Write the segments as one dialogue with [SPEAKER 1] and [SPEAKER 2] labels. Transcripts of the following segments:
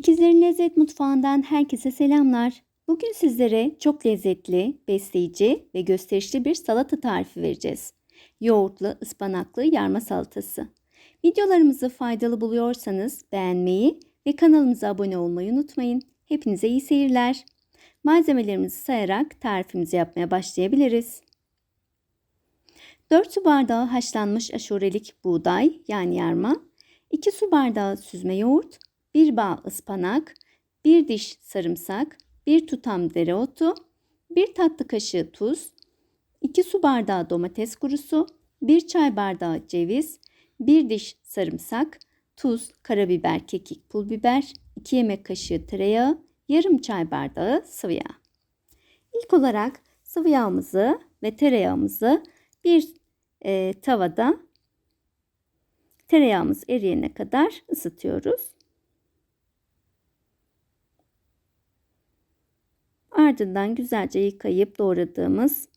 [SPEAKER 1] İkizlerin Lezzet Mutfağı'ndan herkese selamlar. Bugün sizlere çok lezzetli, besleyici ve gösterişli bir salata tarifi vereceğiz. Yoğurtlu, ıspanaklı yarma salatası. Videolarımızı faydalı buluyorsanız beğenmeyi ve kanalımıza abone olmayı unutmayın. Hepinize iyi seyirler. Malzemelerimizi sayarak tarifimizi yapmaya başlayabiliriz. 4 su bardağı haşlanmış aşurelik buğday yani yarma, 2 su bardağı süzme yoğurt, 1 bağ ıspanak, 1 diş sarımsak, 1 tutam dereotu, 1 tatlı kaşığı tuz, 2 su bardağı domates kurusu, 1 çay bardağı ceviz, 1 diş sarımsak, tuz, karabiber, kekik, pul biber, 2 yemek kaşığı tereyağı, yarım çay bardağı sıvı yağ. İlk olarak sıvı yağımızı ve tereyağımızı bir e, tavada tereyağımız eriyene kadar ısıtıyoruz. Ardından güzelce yıkayıp doğradığımız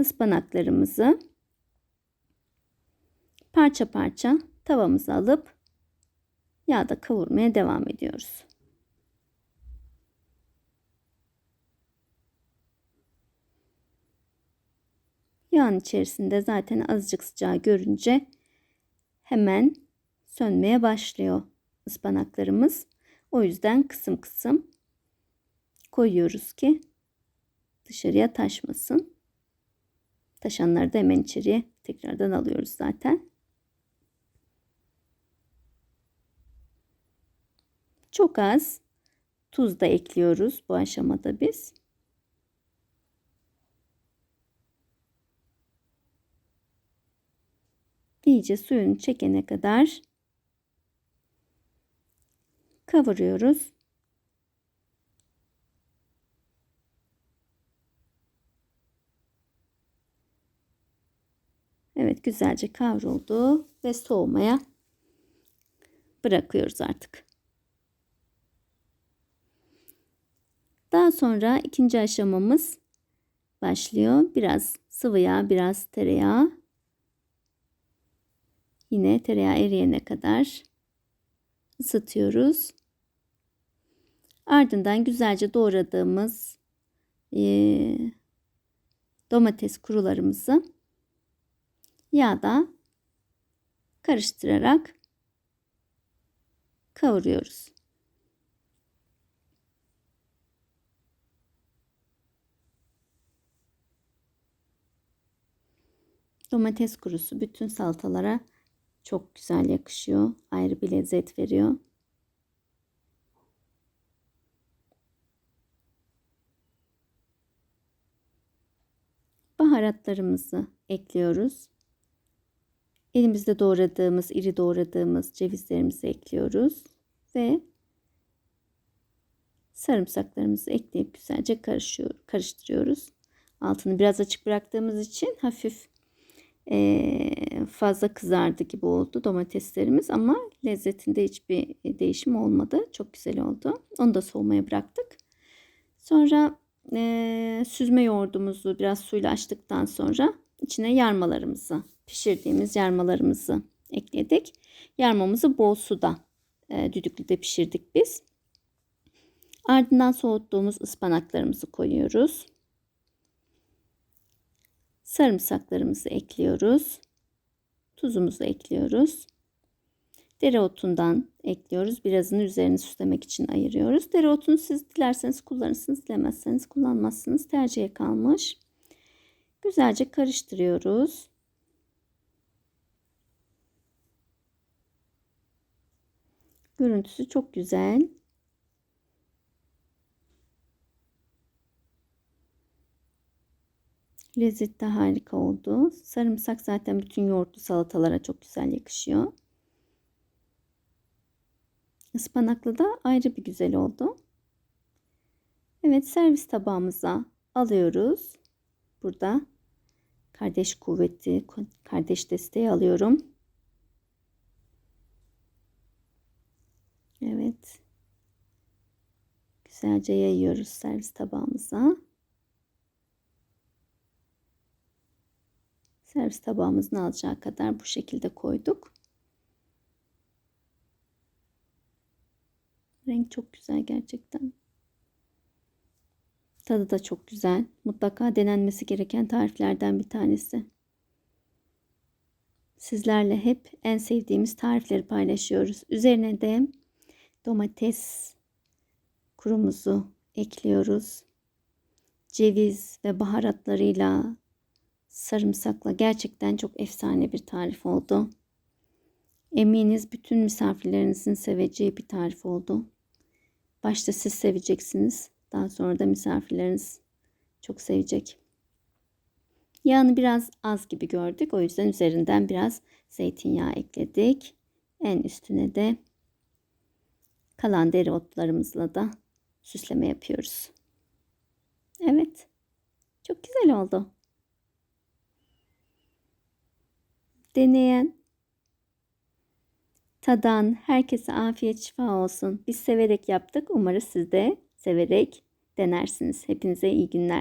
[SPEAKER 1] ıspanaklarımızı parça parça tavamıza alıp yağda kavurmaya devam ediyoruz. Yağın içerisinde zaten azıcık sıcağı görünce hemen sönmeye başlıyor ıspanaklarımız. O yüzden kısım kısım koyuyoruz ki dışarıya taşmasın. Taşanları da hemen içeriye tekrardan alıyoruz zaten. Çok az tuz da ekliyoruz bu aşamada biz. iyice suyunu çekene kadar kavuruyoruz. Evet güzelce kavruldu ve soğumaya bırakıyoruz artık. Daha sonra ikinci aşamamız başlıyor. Biraz sıvı yağ, biraz tereyağı Yine tereyağı eriyene kadar ısıtıyoruz. Ardından güzelce doğradığımız e, domates kurularımızı yağda karıştırarak kavuruyoruz. Domates kurusu bütün salatalara çok güzel yakışıyor. Ayrı bir lezzet veriyor. Baharatlarımızı ekliyoruz. Elimizde doğradığımız, iri doğradığımız cevizlerimizi ekliyoruz ve sarımsaklarımızı ekleyip güzelce karışıyor, karıştırıyoruz. Altını biraz açık bıraktığımız için hafif fazla kızardı gibi oldu domateslerimiz ama lezzetinde hiçbir değişim olmadı. Çok güzel oldu. Onu da soğumaya bıraktık. Sonra e, süzme yoğurdumuzu biraz suyla açtıktan sonra içine yarmalarımızı pişirdiğimiz yarmalarımızı ekledik. Yarmamızı bol suda e, düdüklüde pişirdik biz. Ardından soğuttuğumuz ıspanaklarımızı koyuyoruz. Sarımsaklarımızı ekliyoruz. Tuzumuzu ekliyoruz. Dereotundan ekliyoruz. Birazını üzerine süslemek için ayırıyoruz. Dereotunu siz dilerseniz kullanırsınız, dilemezseniz kullanmazsınız. Tercihe kalmış. Güzelce karıştırıyoruz. Görüntüsü çok güzel. Lezzet de harika oldu. Sarımsak zaten bütün yoğurtlu salatalara çok güzel yakışıyor. Ispanaklı da ayrı bir güzel oldu. Evet servis tabağımıza alıyoruz. Burada kardeş kuvveti, kardeş desteği alıyorum. Evet. Güzelce yayıyoruz servis tabağımıza. servis tabağımızın alacağı kadar bu şekilde koyduk. Renk çok güzel gerçekten. Tadı da çok güzel. Mutlaka denenmesi gereken tariflerden bir tanesi. Sizlerle hep en sevdiğimiz tarifleri paylaşıyoruz. Üzerine de domates kurumuzu ekliyoruz. Ceviz ve baharatlarıyla sarımsakla gerçekten çok efsane bir tarif oldu. Eminiz bütün misafirlerinizin seveceği bir tarif oldu. Başta siz seveceksiniz. Daha sonra da misafirleriniz çok sevecek. Yağını biraz az gibi gördük. O yüzden üzerinden biraz zeytinyağı ekledik. En üstüne de kalan dereotlarımızla da süsleme yapıyoruz. Evet. Çok güzel oldu. Deneyen, tadan herkese afiyet şifa olsun. Biz severek yaptık. Umarız siz de severek denersiniz. Hepinize iyi günler.